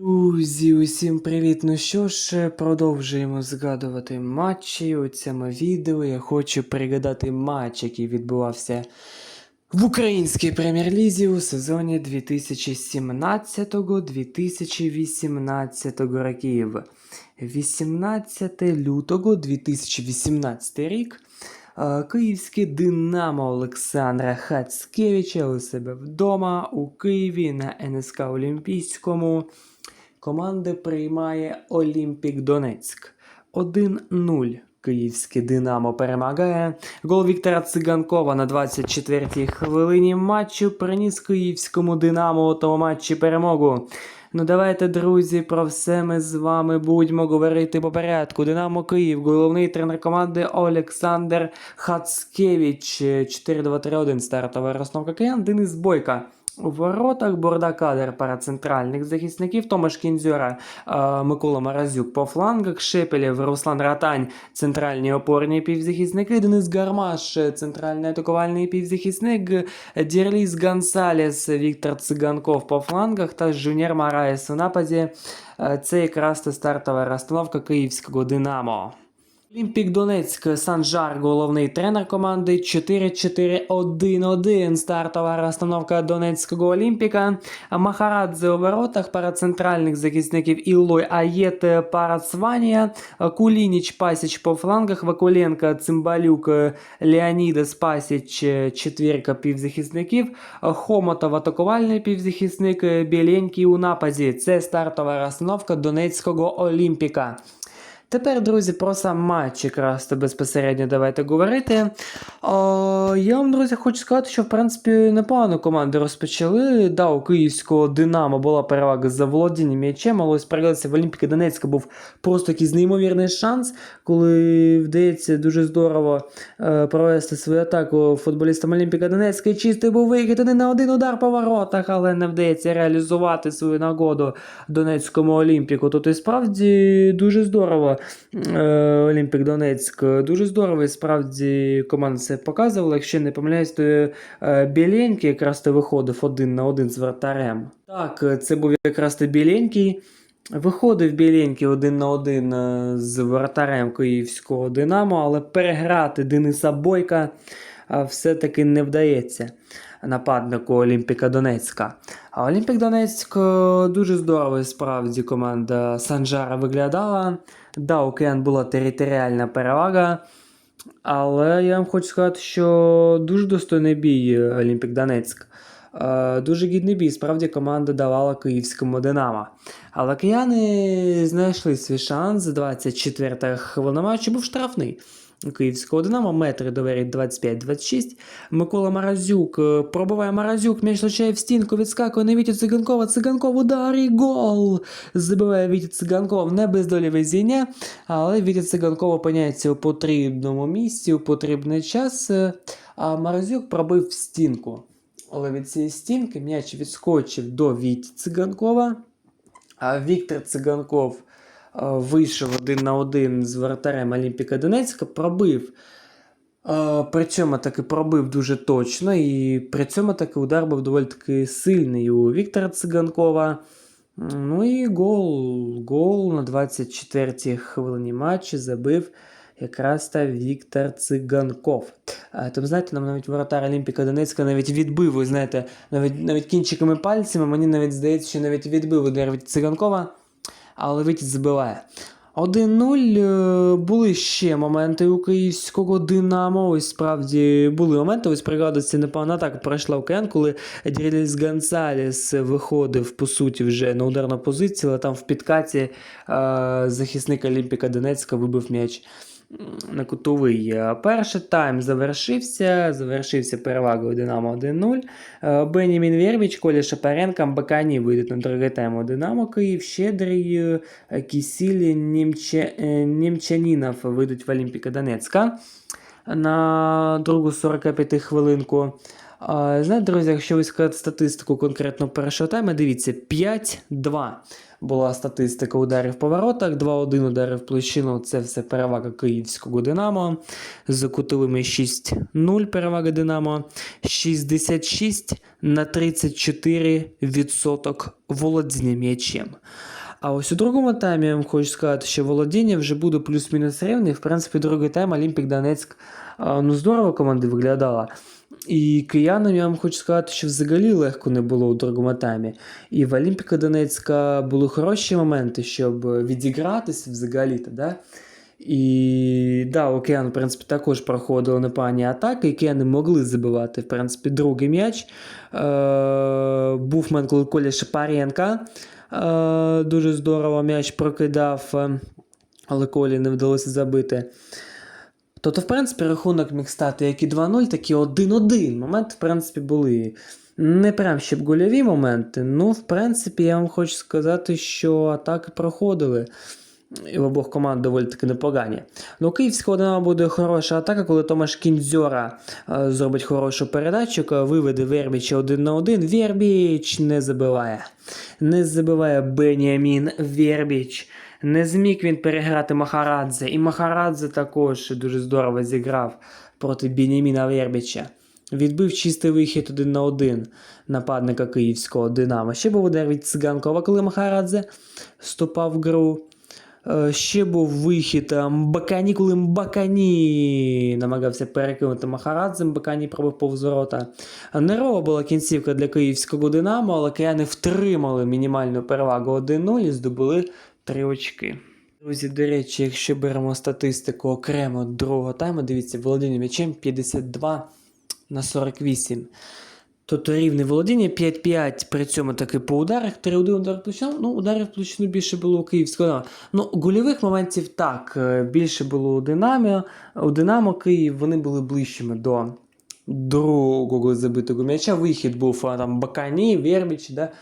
Друзі, усім привіт! Ну що ж, продовжуємо згадувати матчі. У цьому відео я хочу пригадати матч, який відбувався в українській прем'єр-лізі у сезоні 2017-2018 років. 18 лютого 2018 рік. Е, Київське Динамо Олександра Хацкевича у себе вдома у Києві на НСК Олімпійському. Команда приймає Олімпік Донецьк. 1-0. Київське Динамо перемагає. Гол Віктора Циганкова на 24-й хвилині матчу приніс київському Динамо у тому матчі перемогу. Ну давайте, друзі, про все ми з вами будемо говорити по порядку. Динамо Київ, головний тренер команди Олександр Хацкевич. 4-2-3-1 стартова розстановка киян. Денис Бойка. У воротах Борда Кадер пара центральних захисників, Томаш Кінзюра, е, Микола Маразюк по флангах, Шепелєв, Руслан Ратань, центральні опорні півзахисники, Денис Гармаш, центральний атакувальний півзахисник, Дірліс Гонсалес, Віктор Циганков по флангах та Жуніор Мараєс у нападі. Е, Це якраз та стартова розстановка київського Динамо. Олімпік Донецьк, Санжар, головний тренер команди 4-4-1-1. Стартова розстановка Донецького Олімпіка. Махарадзе у воротах, пара центральних захисників Іллой Аєт, пара Цванія, Кулініч, Пасіч по флангах, Вакуленко, Цимбалюк, Леонідес, Пасіч, четвірка півзахисників, Хомотов атакувальний півзахисник, Біленький у нападі. Це стартова розстановка Донецького Олімпіка. Тепер, друзі, про сам матч якраз то безпосередньо давайте говорити. О, я вам, друзі, хочу сказати, що в принципі непогано команди розпочали. Да, у київського Динамо була перевага за володінням м'ячем, але ось пригадатися в Олімпіки Донецька був просто якийсь неймовірний шанс, коли вдається дуже здорово е, провести свою атаку футболістам Олімпіка Донецька. І чистий був вихід один на один удар по воротах, але не вдається реалізувати свою нагоду Донецькому Олімпіку. Тут і справді дуже здорово. Е, Олімпік Донецьк. Дуже здорово, і справді команда це показувала. Якщо не помиляюсь, то е, Біленький якраз то виходив один на один з вратарем. Так, це був якраз то Біленький. Виходив Біленький один на один е, з вратарем київського Динамо, але переграти Дениса Бойка все-таки не вдається нападнику Олімпіка Донецька. А Олімпік Донецьк е, дуже здорово справді команда Санжара виглядала. Да, у Киян була територіальна перевага. Але я вам хочу сказати, що дуже достойний бій Олімпік Донецьк. Е, Дуже гідний бій. Справді команда давала київському Динамо. Але кияни знайшли свій шанс. 24 хвилина матчу був штрафний. Київського Динамо метри доверять 25-26. Микола Маразюк е, пробиває Маразюк, м'яч влучає в стінку, відскакує на Вітю Циганкова. Циганков удар і гол! Забиває Вітя Циганков не без долі везіння, але Вітя Циганков опиняється у потрібному місці, у потрібний час. е, А Маразюк пробив в стінку. Але від цієї стінки м'яч відскочив до Віті Циганкова. А Віктор Циганков вийшов один на один з вратарем Олімпіка Донецька, пробив. Е, При цьому таки пробив дуже точно, і при цьому таки удар був доволі таки сильний у Віктора Циганкова. Ну і гол, гол на 24-й хвилині матчу забив якраз та Віктор Циганков. Е, Там, знаєте, нам навіть воротар Олімпіка Донецька навіть відбив, ви знаєте, навіть, навіть кінчиками пальцями, мені навіть здається, що навіть відбив удар від Циганкова, але Вітя забиває. 1-0 е, були ще моменти у київського Динамо. Ось справді були моменти. Ось пригадується непогана атака пройшла КН, коли Дріліс Гонсаліс виходив по суті вже на ударну позицію, але там в підкаті е, захисник Олімпіка Донецька вибив м'яч на кутовий. Е, Перший тайм завершився. Завершився перевагою Динамо 1-0. Е, Бенімін Вербіч, Коля Шапаренко, Бакані вийдуть на другий тайм у Динамо Київ, Щедрий, е, Кісілі, Німче, Німчанінов вийдуть в Олімпіка Донецька на другу 45 хвилинку. Знаєте, друзі, якщо ви сказати статистику конкретно першого тайму, дивіться, 5-2 була статистика ударів по воротах, 2-1 удари в площину, це все перевага київського Динамо. За кутовими 6-0 перевага Динамо. 66 на 34% володіння м'ячем. А ось у другому таймі я вам хочу сказати, що володіння вже буде плюс-мінус рівне. В принципі, другий тайм Олімпік Донецьк ну здорово команда виглядала. І киянам я вам хочу сказати, що взагалі легко не було у другому таймі. І в Олімпіка Донецька були хороші моменти, щоб відігратися взагалі-то. Да? І да, океан, в принципі, також проходили непогані атаки, які не могли забивати. В принципі, другий м'яч. Е- був момент, Коля Шапаренка е- дуже здорово м'яч прокидав, е, але Колі не вдалося забити. Тобто, в принципі, рахунок міг стати як і 2-0, так і 1-1. Моменти, в принципі, були не прям щоб гольові моменти. Ну, в принципі, я вам хочу сказати, що атаки проходили. І в обох команд доволі таки непогані. Ну, у Київського Динамо буде хороша атака, коли Томаш Кіндзьора е, зробить хорошу передачу, е, виведе Вербіча один на один. Вербіч не забиває. Не забиває Беніамін Вербіч. Не зміг він переграти Махарадзе. І Махарадзе також дуже здорово зіграв проти Беняміна Вербіча. Відбив чистий вихід один на один нападника київського Динамо. Ще був удар від Циганкова, коли Махарадзе вступав в гру. Е, Ще був вихід е, Мбакані, коли Мбакані намагався перекинути Махарадзе, Мбакані пробив повз ворота. Нерова була кінцівка для київського Динамо, але кияни втримали мінімальну перевагу 1-0 і здобули 3 очки. Друзі, до речі, якщо беремо статистику окремо другого тайму, дивіться, володіння м'ячем 52 на 48. Тобто рівне володіння 5-5, при цьому таки по ударах, 3-1 удар площину. Ну, ударів площину більше було у Київського. Ну, гольових моментів так, е, більше було у Динамо. У Динамо Київ вони були ближчими до другого забитого м'яча. Вихід був а, там Бакані, Вербіч, да?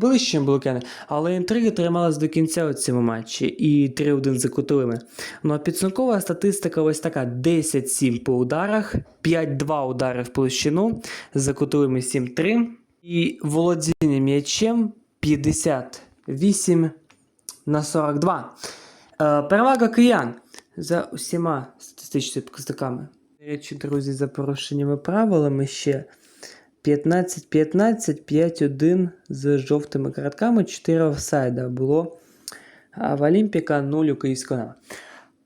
Ближче були кияни. Але інтриги трималась до кінця у цьому матчі і 3-1 за кутовими. Ну а підсумкова статистика ось така: 10-7 по ударах, 5-2 удари в площину, за кутовими 7-3. І володіння м'ячем 58 на 42. Е, перевага киян за усіма статистичними показниками. До речі, друзі, за порушеннями правилами ще 15-15, 5-1 з жовтими картками, 4 офсайда було. В Олімпіка 0 у Київського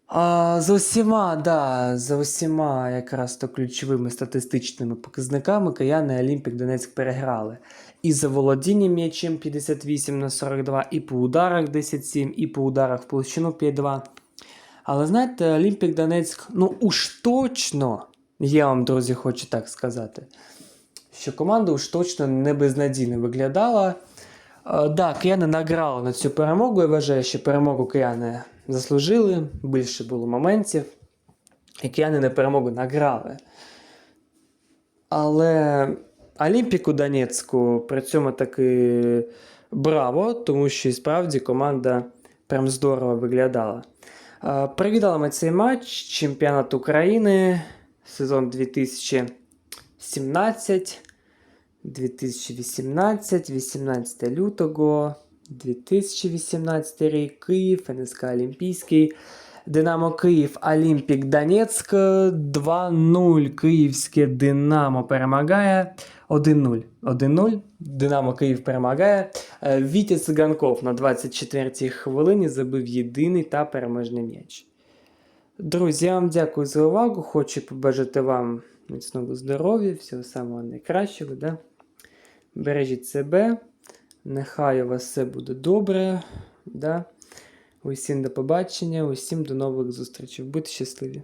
А, за усіма, да, за усіма якраз то ключовими статистичними показниками кияни Олімпік Донецьк переграли. І за володінням м'ячем 58 на 42, і по ударах 10-7, і по ударах в площину 5-2. Але знаєте, Олімпік Донецьк, ну уж точно, я вам, друзі, хочу так сказати, що команда уж точно не безнадійно виглядала. Е, Да, кияни награли на цю перемогу. Я вважаю, що перемогу кияни заслужили, більше було моментів. І кияни на перемогу награли. Але Олімпіку Донецьку при цьому таки браво, тому що і справді команда прям здорово виглядала. Е, Привітали ми цей матч Чемпіонат України сезон 2017. 2018, 18 лютого, 2018 рік, Київ, НСК Олімпійський, Динамо Київ, Олімпік Донецьк, 2-0. Київське Динамо перемагає. 1-0. 1-0. Динамо Київ перемагає. Е, Вітя Циганков на 24-й хвилині забив єдиний та переможний м'яч. Друзі, я вам дякую за увагу. Хочу побажати вам міцного здоров'я, всього самого найкращого. Да? Бережіть себе, нехай у вас все буде добре. Да? Усім до побачення, усім до нових зустрічей. Будьте щасливі!